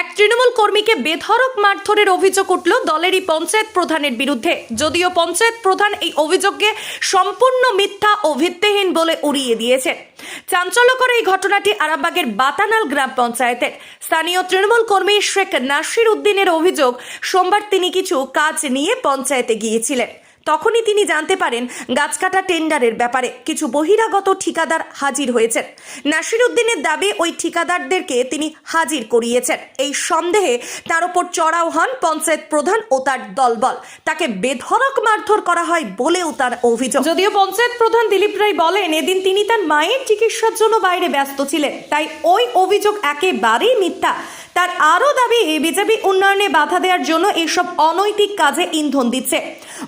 এক তৃণমূল কর্মীকে বেধড়ক মারধরের অভিযোগ উঠল দলেরই পঞ্চায়েত প্রধানের বিরুদ্ধে। যদিও পঞ্চায়েত প্রধান এই অভিযোগকে সম্পূর্ণ মিথ্যা ও ভিত্তিহীন বলে উড়িয়ে দিয়েছেন। চাঞ্চল্যকর এই ঘটনাটি আরামবাগের বাতানাল গ্রাম পঞ্চায়েতের। স্থানীয় তৃণমূল কর্মী শেখ নাসির উদ্দিনের অভিযোগ, সোমবার তিনি কিছু কাজ নিয়ে পঞ্চায়েতে গিয়েছিলেন। তখনই তিনি জানতে পারেন গাছ কাটা টেন্ডারের ব্যাপারে কিছু বহিরাগত ঠিকাদার হাজির হয়েছেন। নাসির উদ্দিনের দাবি, ওই ঠিকাদারদেরকে তিনি হাজির করিয়েছেন। এই সন্দেহে তার ওপর চড়াও হন পঞ্চায়েত প্রধান ও তার দলবল। তাকে বেধড়ক মারধর করা হয় বলেও তার অভিযোগ। যদিও পঞ্চায়েত প্রধান দিলীপ রায় বলেন, এদিন তিনি তার মায়ের চিকিৎসার জন্য বাইরে ব্যস্ত ছিলেন। তাই ওই অভিযোগ একেবারেই মিথ্যা। তার আরও দাবি, বিজেপি উন্নয়নে বাধা দেওয়ার জন্য এইসব অনৈতিক কাজে ইন্ধন দিচ্ছে।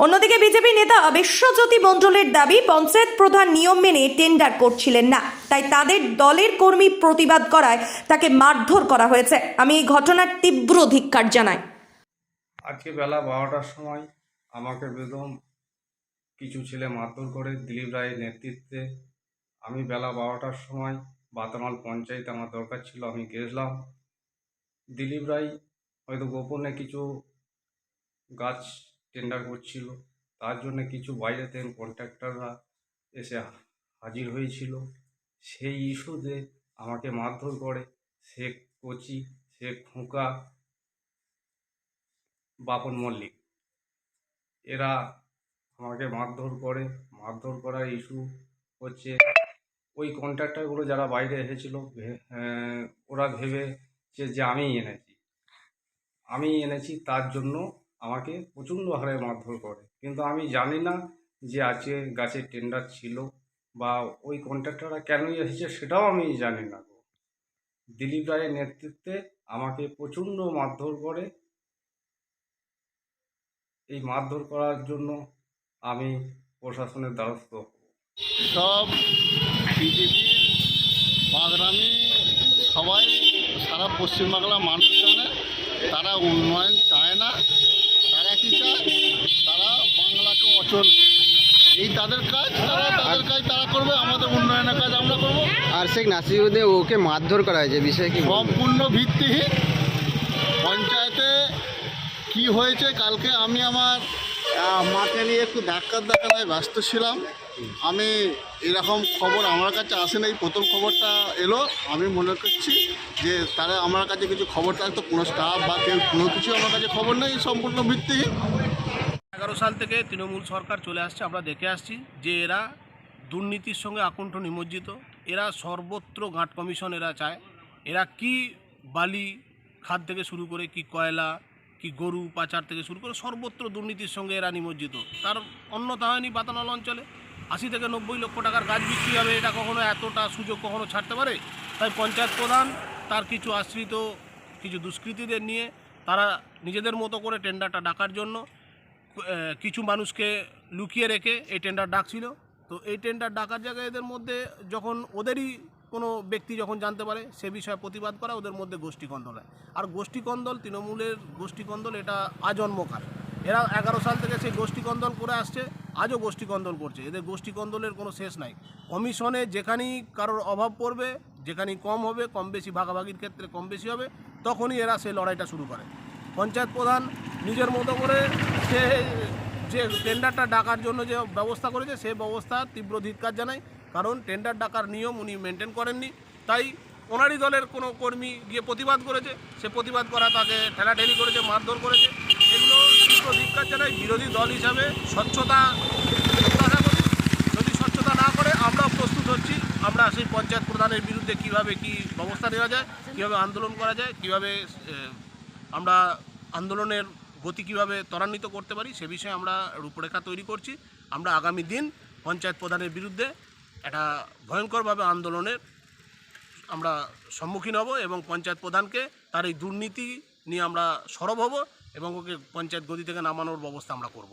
অন্যদিকে বিজেপি নেতা বিশ্বজ্যোতি মণ্ডলের দাবি, পঞ্চায়েত প্রধান নিয়ম মেনে টেন্ডার করছিলেন না। তাই তাদের দলের কর্মী প্রতিবাদ করায় তাকে মারধর করা হয়েছে। আমি এই ঘটনার তীব্র ধিক্কার জানাই। আজকে বেলা বারোটার সময় আমাকে বেদম কিছু ছেলে মারধর করে দিলীপ রায়ের নেতৃত্বে। আমি বেলা বারোটার সময় বাতামাল পঞ্চায়েত আমার দরকার ছিল, আমি গেছিলাম। দিলীপ রায় হয়তো গোপনে কিছু গাছ টেন্ডার করছিল তার জন্য কিছু বাইরে থেকে কন্ট্রাক্টররা এসে হাজির হয়েছিল। সেই ইস্যুতে আমাকে মারধর করে। শেখ কচি শেখ খোঁকা বাপন মল্লিক। এরা আমাকে মারধর করে। মারধর করার ইস্যু হচ্ছে ওই কন্ট্রাক্টরগুলো যারা বাইরে এসেছিল ভে- আহ, ভেবেছে যে আমি এনেছি। আমি এনেছি, তার জন্য আমাকে প্রচণ্ড হারে মারধর করে। কিন্তু আমি জানি না যে আজকে গাছের টেন্ডার ছিল বা ওই কন্ট্রাক্টররা কেন এসেছে সেটাও আমি জানি না দিলীপ রায়ের নেতৃত্বে আমাকে প্রচণ্ড মারধর করে। এই মারধর করার জন্য আমি প্রশাসনের দ্বারস্থ সব বিজেপি পশ্চিমবাংলার মানুষ জানে তারা উন্নয়ন চায় না তারা কি চায়? তারা বাংলাকে অচল এই তাদের কাজ তারা তাদের কাজ তারা করবে আমাদের উন্নয়নের কাজ আমরা করব। আর শেখ নাসিরুদ্দিন ওকে মারধর করা হয়েছে বিষয়ে কি? সম্পূর্ণ ভিত্তিহীন। পঞ্চায়েতে কি হয়েছে কালকে আমি আমার মাকে নিয়ে একটু ডাক্তার দেখানোয় ব্যস্ত ছিলাম। আমি এরকম খবর আমার কাছে আসে নাই, প্রথম খবরটা এলো। আমি মনে করছি যে তারা আমার কাছে কিছু খবর থাকতো, কোনো স্টাফ বা কেউ কোনো কিছু আমার কাছে খবর নেই, সম্পূর্ণ ভিত্তিহীন। এগারো সাল থেকে তৃণমূল সরকার চলে আসছে, আমরা দেখে আসছি যে এরা দুর্নীতির সঙ্গে আকণ্ঠ নিমজ্জিত। এরা সর্বত্র ঘাট কমিশন এরা চায়। এরা কি বালি খাদ থেকে শুরু করে কি কয়লা কি গরু পাচার থেকে শুরু করে সর্বত্র দুর্নীতির সঙ্গে এরা নিমজ্জিত। তার অন্যথা হয়নি বাতানাল অঞ্চলে। আশি থেকে নব্বই লক্ষ টাকার গাছ বিক্রি হবে, এটা কখনো এতটা সুযোগ কখনো ছাড়তে পারে? তাই পঞ্চায়েত প্রধান, তার কিছু আশ্রিত, কিছু দুষ্কৃতীদের নিয়ে তারা নিজেদের মতো করে টেন্ডারটা ডাকার জন্য কিছু মানুষকে লুকিয়ে রেখে এই টেন্ডার ডাকছিল। তো এই টেন্ডার ডাকার জায়গায় এদের মধ্যে যখন ওদেরই কোনো ব্যক্তি যখন জানতে পারে, সে বিষয়ে প্রতিবাদ করা ওদের মধ্যে গোষ্ঠী কন্দল হয়। আর গোষ্ঠী কন্দল তৃণমূলের গোষ্ঠী কন্দল এটা আজন্মকার এরা এগারো সাল থেকে সেই গোষ্ঠী কন্দল করে আসছে, আজও গোষ্ঠী কন্দল করছে। এদের গোষ্ঠী কন্দলের কোনো শেষ নাই। কমিশনে যেখানেই কারোর অভাব পড়বে, যেখানেই কম হবে, কম বেশি ভাগাভাগির ক্ষেত্রে কম বেশি হবে, তখনই এরা সেই লড়াইটা শুরু করে। পঞ্চায়েত প্রধান নিজের মতো করে সে যে টেন্ডারটা ডাকার জন্য যে ব্যবস্থা করেছে, সে ব্যবস্থা তীব্র ধিক্কার জানাই কারণ টেন্ডার ডাকার নিয়ম উনি মেনটেন করেননি। তাই ওনারই দলের কোনো কর্মী গিয়ে প্রতিবাদ করেছে। সে প্রতিবাদ করা তাকে ঠেলাঠেলি করেছে, মারধর করেছে। এগুলো তীব্র ধিক্কার জানাই বিরোধী দল হিসাবে স্বচ্ছতা প্রত্যাশা করি, যদি স্বচ্ছতা না করে, আমরাও প্রস্তুত হচ্ছি। আমরা সেই পঞ্চায়েত প্রধানের বিরুদ্ধে কীভাবে কি ব্যবস্থা নেওয়া যায়, কীভাবে আন্দোলন করা যায়, কীভাবে আমরা আন্দোলনের গতি কীভাবে ত্বরান্বিত করতে পারি সে বিষয়ে আমরা রূপরেখা তৈরি করছি। আমরা আগামী দিন পঞ্চায়েত প্রধানের বিরুদ্ধে একটা ভয়ঙ্করভাবে আন্দোলনের আমরা সম্মুখীন হব এবং পঞ্চায়েত প্রধানকে তার এই দুর্নীতি নিয়ে আমরা সরব হব এবং ওকে পঞ্চায়েত গতি থেকে নামানোর ব্যবস্থা আমরা করব।